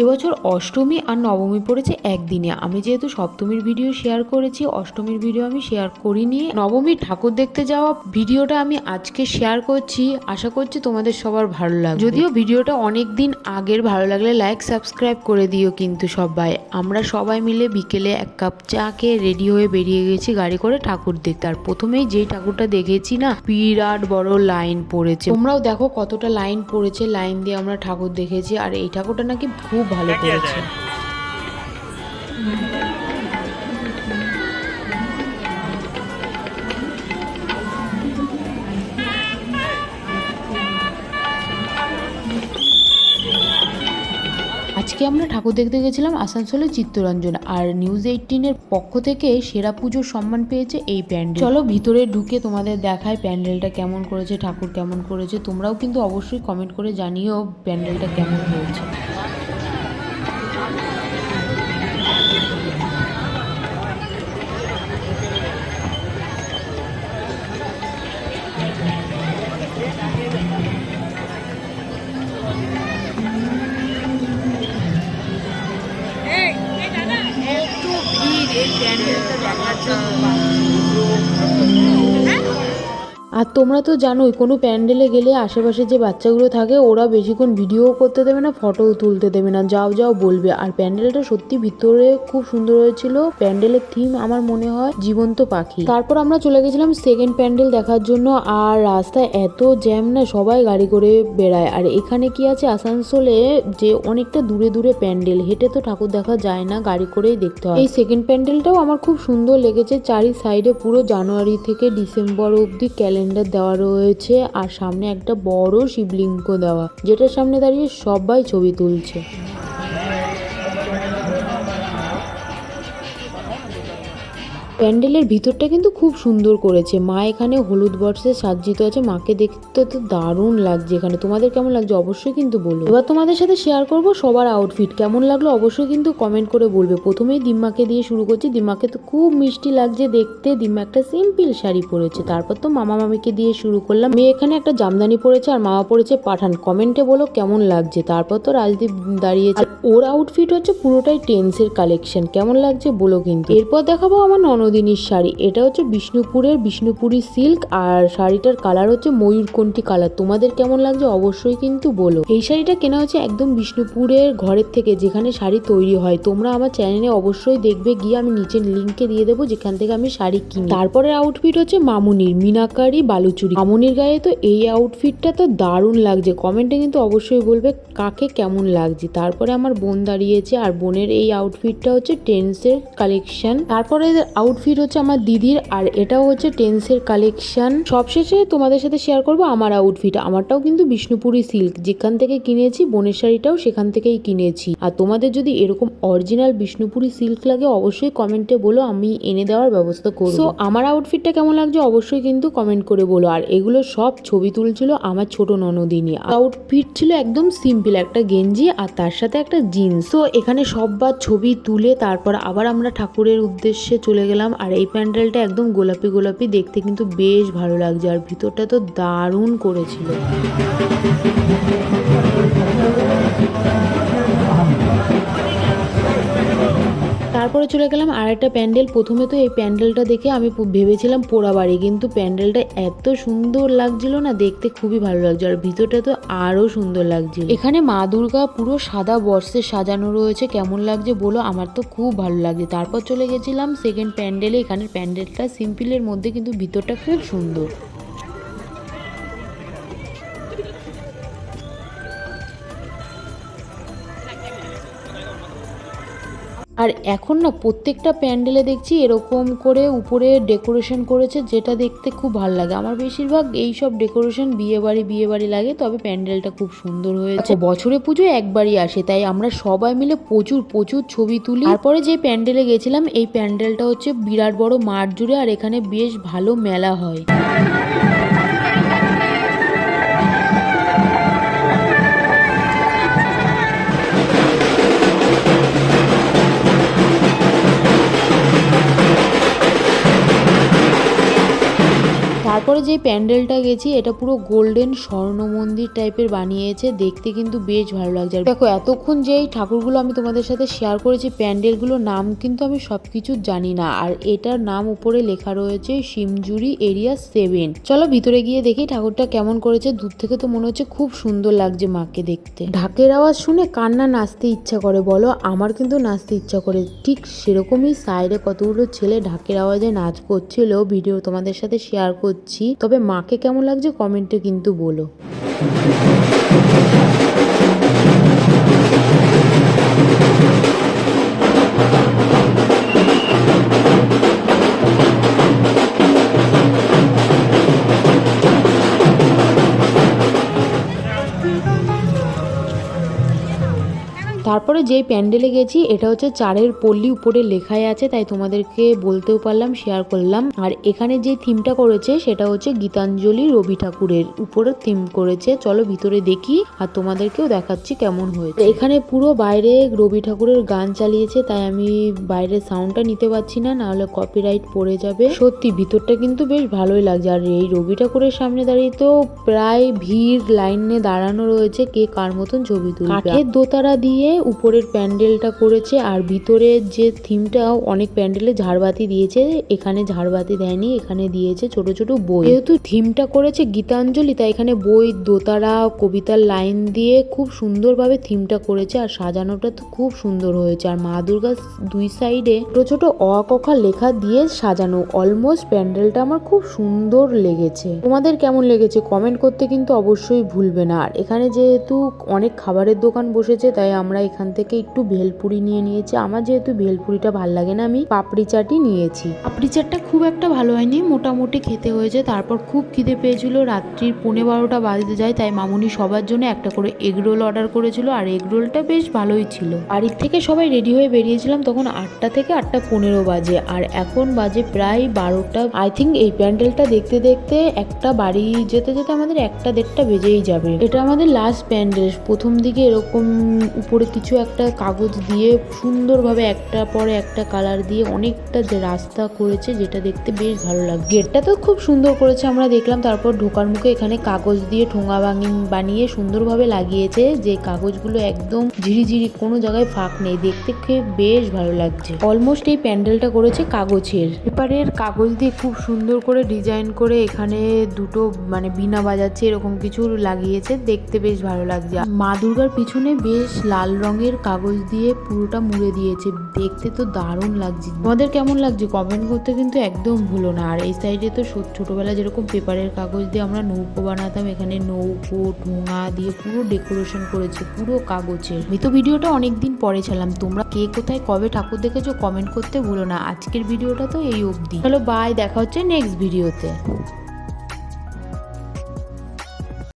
এবছর অষ্টমী আর নবমী পড়েছে একদিনে। আমি যেহেতু সপ্তমীর ভিডিও শেয়ার করেছি, অষ্টমীর ভিডিও আমি শেয়ার করিনি। নবমীর ঠাকুর দেখতে যাওয়া ভিডিওটা আমি আজকে শেয়ার করছি। আশা করছি তোমাদের সবার ভালো লাগবে। যদিও ভিডিওটা অনেক দিন আগের ভালো লাগলে লাইক সাবস্ক্রাইব করে দিও কিন্তু সবাই। আমরা সবাই মিলে বিকেলে এক কাপ চা খেয়ে রেডি হয়ে বেরিয়ে গেছি গাড়ি করে ঠাকুর দেখতে। আর প্রথমেই যেই ঠাকুরটা দেখেছি না, বিরাট বড় লাইন পড়েছে। তোমরাও দেখো কতটা লাইন পড়েছে লাইন দিয়ে আমরা ঠাকুর দেখেছি। আর এই ঠাকুরটা নাকি খুব ভালো করেছে। আজকে আমরা ঠাকুর দেখতে গেছিলাম আসানসোলের চিত্তরঞ্জন, আর নিউজ এইটিনের পক্ষ থেকে সেরা পুজোর সম্মান পেয়েছে এই প্যান্ডেল। চলো ভিতরে ঢুকে তোমাদের দেখায় প্যান্ডেলটা কেমন করেছে, ঠাকুর কেমন করেছে, তোমরাও কিন্তু অবশ্যই কমেন্ট করে জানিও প্যান্ডেলটা কেমন হয়েছে। ভিড় এই প্যান্ডেলটা দেখার জন্য আর তোমরা তো জানোই, কোনো প্যান্ডেলে গেলে আশেপাশে যে বাচ্চাগুলো থাকে, ওরা বেশিক্ষণ ভিডিও করতে দেবে না ফটোও তুলতে দেবে না, যাও যাও বলবে। আর প্যান্ডেলটা সত্যি ভিতরে খুব সুন্দর হয়েছিল, প্যান্ডেলের থিম আমার মনে হয় জীবন্ত পাখি। তারপর আমরা চলে গেছিলাম সেকেন্ড প্যান্ডেল দেখার জন্য, আর রাস্তায় এত জ্যাম না, সবাই গাড়ি করে বেড়ায়। আর এখানে কি আছে, আসানসোলে যে অনেকটা দূরে দূরে প্যান্ডেল, হেঁটে তো ঠাকুর দেখা যায় না, গাড়ি করেই দেখতে হয়। এই সেকেন্ড প্যান্ডেলটাও আমার খুব সুন্দর লেগেছে, চারি সাইডে পুরো জানুয়ারি থেকে ডিসেম্বর অবধি ক্যালেন্ডার দেওয়া রয়েছে আর সামনে একটা বড় শিবলিঙ্গ দেওয়া যেটার সামনে দাঁড়িয়ে সবাই ছবি তুলছে। প্যান্ডেলের ভিতরটা কিন্তু খুব সুন্দর করেছে। মা এখানে হলুদ বর্ষে সাজ্জিত আছে। মাকে দেখতে তো দারুণ লাগছে এখানে। তোমাদের কেমন লাগছে অবশ্যই কিন্তু বলো। এবার তোমাদের সাথে শেয়ার করব সবার আউটফিট কেমন লাগল অবশ্যই কিন্তু কমেন্ট করে বলবে। প্রথমেই দিম্মাকে দিয়ে শুরু করছি। দিম্মাকে তো খুব মিষ্টি লাগছে দেখতে। দিম্মা একটা সিম্পল শাড়ি পরেছে। তারপর তো মামা মামিকে দিয়ে শুরু করলাম। মেয়ে এখানে একটা জামদানি পরেছে আর মামা পরেছে পাঠান। কমেন্টে বলো কেমন লাগছে। তারপর তো রাজদীপ দাঁড়িয়েছে। ওর আউটফিট হচ্ছে পুরোটাই টেন্সের কালেকশন কেমন লাগছে বলো কিন্তু। এরপর দেখাবো আমার ননদিনীর শাড়ি। এটা হচ্ছে বিষ্ণুপুরের বিষ্ণুপুরি সিল্ক আর শাড়িটার কালার হচ্ছে ময়ূরকণ্ঠী কালার। তোমাদের কেমন লাগছে অবশ্যই কিন্তু বলো। এই শাড়িটা কেনা হচ্ছে একদম বিষ্ণুপুরের ঘরের থেকে যেখানে শাড়ি তৈরি হয়। তোমরা আমার চ্যানেলে অবশ্যই দেখবে, গিয়ে আমি নিচের লিঙ্কে দিয়ে দেবো যেখান থেকে আমি শাড়ি কিনি। তারপরে আউটফিট হচ্ছে মামুনির, মিনাকারি বালুচুরি। মামুনির গায়ে তো এই আউটফিটটা তো দারুণ লাগছে। কমেন্টে কিন্তু অবশ্যই বলবে কাকে কেমন লাগছে। তারপরে আমার বোন দাঁড়িয়েছে আর বোনের এই আউটফিটটা হচ্ছে টেন্সের কালেকশন তারপরে আউটফিট হচ্ছে আমার দিদির আর এটাও হচ্ছে টেন্সের কালেকশন সবশেষে তোমাদের সাথে শেয়ার করব আমার আউটফিট আমারটাও কিন্তু বিষ্ণুপুরি সিল্ক যেখান থেকে কিনেছি, বোনের শাড়িটাও সেখান থেকেই কিনেছি। আর তোমাদের যদি এরকম অরিজিনাল বিষ্ণুপুরি সিল্ক লাগে, অবশ্যই কমেন্টে বলো, আমি এনে দেওয়ার ব্যবস্থা করব। সো আমার আউটফিটটা কেমন লাগছে, অবশ্যই কিন্তু কমেন্ট করে বলো। আর এগুলো সব ছবি তুলছিল আমার ছোট ননদিনী। আউটফিট ছিল একদম সিম্পল একটা গেঞ্জি আর তার সাথে একটা জিন্স তো এখানে সববার ছবি তুলে তারপর আবার আমরা ঠাকুরের উদ্দেশ্যে চলে গেলাম। আর এই প্যান্ডেলটা একদম গোলাপি গোলাপি দেখতে কিন্তু বেশ ভালো লাগছে আর ভিতরটা তো দারুণ করেছিল। তারপরে চলে গেলাম আর একটা প্যান্ডেল। প্রথমে তো এই প্যান্ডেলটা দেখে আমি ভেবেছিলাম পোড়াবাড়ি কিন্তু প্যান্ডেলটা এত সুন্দর লাগছিল না, দেখতে খুবই ভালো লাগছে আর ভিতরটা তো আরও সুন্দর লাগছিল। এখানে মা দুর্গা পুরো সাদা বর্ষে সাজানো রয়েছে, কেমন লাগছে বলো? আমার তো খুব ভালো লাগছে। তারপর চলে গেছিলাম সেকেন্ড প্যান্ডেলে। এখানের প্যান্ডেলটা সিম্পলের মধ্যে, কিন্তু ভিতরটা খুব সুন্দর। আর এখন না প্রত্যেকটা প্যান্ডেলে দেখছি এরকম করে উপরে ডেকোরেশন করেছে যেটা দেখতে খুব ভালো লাগে। আমার বেশিরভাগ এই সব ডেকোরেশন বিয়ে বাড়ি বিয়ে বাড়ি লাগে তবে প্যান্ডেলটা খুব সুন্দর হয়েছে। বছরে পুজো একবারই আসে তাই আমরা সবাই মিলে প্রচুর প্রচুর ছবি তুলি। তারপরে যে প্যান্ডেলে গেছিলাম এই প্যান্ডেলটা হচ্ছে বিরাট বড় মাঠ জুড়ে আর এখানে বেশ ভালো মেলা হয়। তারপর যে প্যান্ডেলটা গেছি, এটা পুরো গোল্ডেন স্বর্ণ মন্দির টাইপের বানিয়েছে। দেখতে কিন্তু বেশ ভালো লাগছে। দেখো, এতক্ষণ যে এই ঠাকুরগুলো আমি তোমাদের সাথে শেয়ার করেছি, প্যান্ডেলগুলোর নাম কিন্তু আমি সবকিছু জানি না। আর এটার নাম উপরে লেখা রয়েছে, শিমজুরি এরিয়া সেভেন চলো ভিতরে গিয়ে দেখি ঠাকুরটা কেমন করেছে। দূর থেকে তো মনে হচ্ছে খুব সুন্দর লাগছে মাকে দেখতে। ঢাকের আওয়াজ শুনে কান্না নাচতে ইচ্ছা করে, বলো, আমার কিন্তু নাচতে ইচ্ছা করে। ঠিক সেরকমই সাইডে কতগুলো ছেলে ঢাকের আওয়াজে নাচ করছিল ভিডিও তোমাদের সাথে শেয়ার করছি। তবে মাকে কেমন লাগছে কমেন্টে কিন্তু বলো। তারপরে যেই প্যান্ডেলে গেছি, এটা হচ্ছে চারের পল্লী উপরে লেখাই আছে, তাই তোমাদেরকে বলতেও পারলাম শেয়ার করলাম। আর এখানে যে থিমটা করেছে, সেটা হচ্ছে গীতাঞ্জলি রবি ঠাকুরের উপরে থিম করেছে। চলো ভিতরে দেখি আর তোমাদেরকেও দেখাচ্ছি কেমন হয়েছে। এখানে পুরো বাইরে রবি ঠাকুরের গান চালিয়েছে, তাই আমি বাইরের সাউন্ডটা নিতে পারছি না, নাহলে কপিরাইট পড়ে যাবে। সত্যি, ভিতরটা কিন্তু বেশ ভালোই লাগছে। আর এই রবি ঠাকুরের সামনে দাঁড়িয়ে তো প্রায় ভিড় লাইনে দাঁড়ানো রয়েছে, কে কার মতন ছবি তুলবে। কাঠের দোতারা দিয়ে উপরের প্যান্ডেলটা করেছে আর ভিতরে যে থিমটা, অনেক প্যান্ডেলে ঝাড়বাতি দিয়েছে। এখানে ঝাড়বাতি দেয়নি, এখানে দিয়েছে ছোট ছোট বই। যেহেতু থিমটা করেছে গীতাঞ্জলি, তাই এখানে বই, দোতারা, কবিতার লাইন দিয়ে খুব সুন্দরভাবে থিমটা করেছে আর সাজানোটা তো খুব সুন্দর হয়েছে। আর মা দুর্গা দুই সাইডে ছোট ছোট অ কখা লেখা দিয়ে সাজানো, অলমোস্ট প্যান্ডেলটা আমার খুব সুন্দর লেগেছে। তোমাদের কেমন লেগেছে কমেন্ট করতে কিন্তু অবশ্যই ভুলবে না। আর এখানে যেহেতু অনেক খাবারের দোকান বসেছে, তাই আমরা এখান থেকে একটু ভেলপুরি নিয়ে নিয়েছি। আমার যেহেতু ভেলপুরিটা ভালো লাগে না আমি পাপড়ি চাটই নিয়েছি। পাপড়ি চাটটা খুব একটা ভালো হয়নি মোটামুটি খেতে হয়েছে। তারপর খুব খিদে পেয়েছিল রাত্রির পৌনে বারোটা বাজতে যায় তাই মামুনি সবার জন্য একটা করে এগ রোল অর্ডার করেছিল আর এগ রোলটা বেশ ভালোই ছিল। বাড়ির থেকে সবাই রেডি হয়ে বেরিয়েছিলাম তখন আটটা থেকে আটটা পনেরো বাজে আর এখন বাজে প্রায় বারোটা। আই থিঙ্ক এই প্যান্ডেলটা দেখতে দেখতে একটা বাড়ি যেতে যেতে আমাদের একটা দেড়টা বেজেই যাবে। এটা আমাদের লাস্ট প্যান্ডেল প্রথম দিকে এরকম উপরে কিছু একটা কাগজ দিয়ে সুন্দরভাবে একটা পরে একটা কালার দিয়ে অনেকটা যে রাস্তা করেছে যেটা দেখতে বেশ ভালো লাগে গেটটা তো খুব সুন্দর করেছে আমরা দেখলাম, তারপর ঢোকার মুখে এখানে কাগজ দিয়ে ঠোঙা বাঙি- বানিয়ে সুন্দরভাবে লাগিয়েছে, যে কাগজগুলো একদম ঝিরিঝিরি কোনো জায়গায় ফাঁক নেই, দেখতে খেয়ে বেশ ভালো লাগছে। অলমোস্ট এই প্যান্ডেলটা করেছে কাগজের। পেপারের কাগজ দিয়ে খুব সুন্দর করে ডিজাইন করে এখানে দুটো মানে বিনা বাজাচ্ছে, এরকম কিছু লাগিয়েছে, দেখতে বেশ ভালো লাগছে। মা দুর্গার পিছনে বেশ লাল রঙের কাগজ দিয়ে পুরোটা মুড়ে দিয়েছে। দেখতে তো দারুণ লাগছে। তোমাদের কেমন লাগছে? কমেন্ট করতে কিন্তু একদম ভুলো না। আর এই সাইডে তো ছোটবেলা যেরকম পেপারের কাগজ দিয়ে আমরা নৌকো বানাতাম, এখানে নৌকো, ঠোঙা দিয়ে পুরো ডেকোরেশন করেছে, পুরো কাগজের। আমি তো ভিডিওটা অনেক দিন পরে ছিলাম তোমরা কে কোথায় কবে ঠাকুর দেখেছ কমেন্ট করতে ভুলো না। আজকের ভিডিওটা তো এই অবধি। চলো বাই দেখা হচ্ছে নেক্সট ভিডিওতে